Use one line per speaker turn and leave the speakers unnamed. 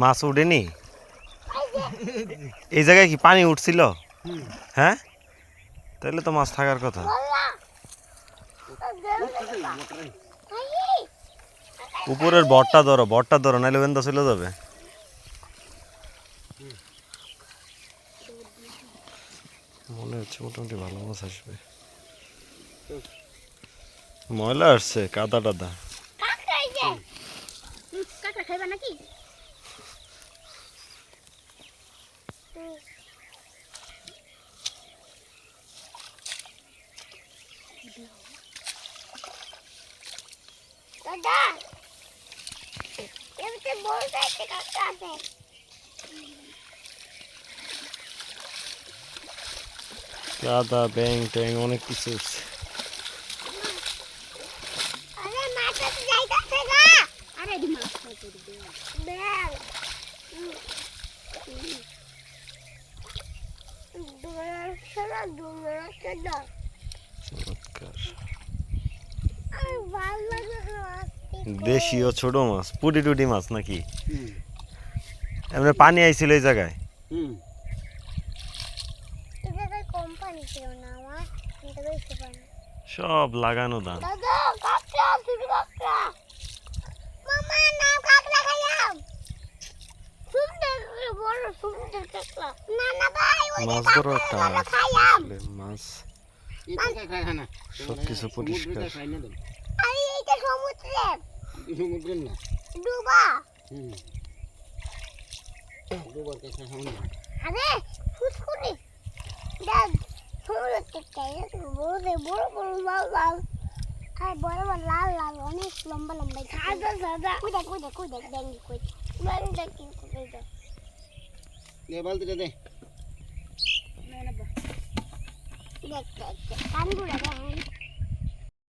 মাছ উঠেনি? এই জায়গায় কি পানি উঠছিল? হ্যাঁ? তাহলে তো মাছ থাকার কথা। উপরের বটটা ধরো বটটা ধরো নাহলে বেন্দা চলে যাবে। মনে হচ্ছে মোটামুটি ভালো মাছ আসবে। ময়লা আসছে, কাদা টাদা।
খাইবা নাকি? দাদা এমনি বড় একটা কাঁকড়া আছে।
কাদা ব্যাং ট্যাং অনেক কিছু আছে।
আরে মাছটা তো যাইতাছে না। আরে দি মাছ খাই করবে। ব্যাং। দুরাশনা দুরাশনা
চমৎকার
আর ভালো লাগে মাছ
দেশীয় ছোট মাছ পুটি টুটি মাছ নাকি? এমনি পানি আইছিল এই জায়গায়? সব লাগানো
ওই
মাছ ধরো একটা মাছ পরিষ্কার।
না
আরে এইটা সমুদ্রের
সমুদ্রের না?
ডুবা।
হুম। দুবার কাছে খাও না।
আরে ফুসকুনি। দেখ সমুদ্রের চাই বড় বড় বড় লাল লাল। আর বড় বড় লাল লাল অনেক লম্বা লম্বা। সাদা সাদা কই দেখ কই দেখ কই দেখ ব্যাঙ্গি কই ব্যাঙ্গি দেখ কি কই দেখ।
দে বালতিটা দে।
দেখ দেখ কানগুলা দেখ।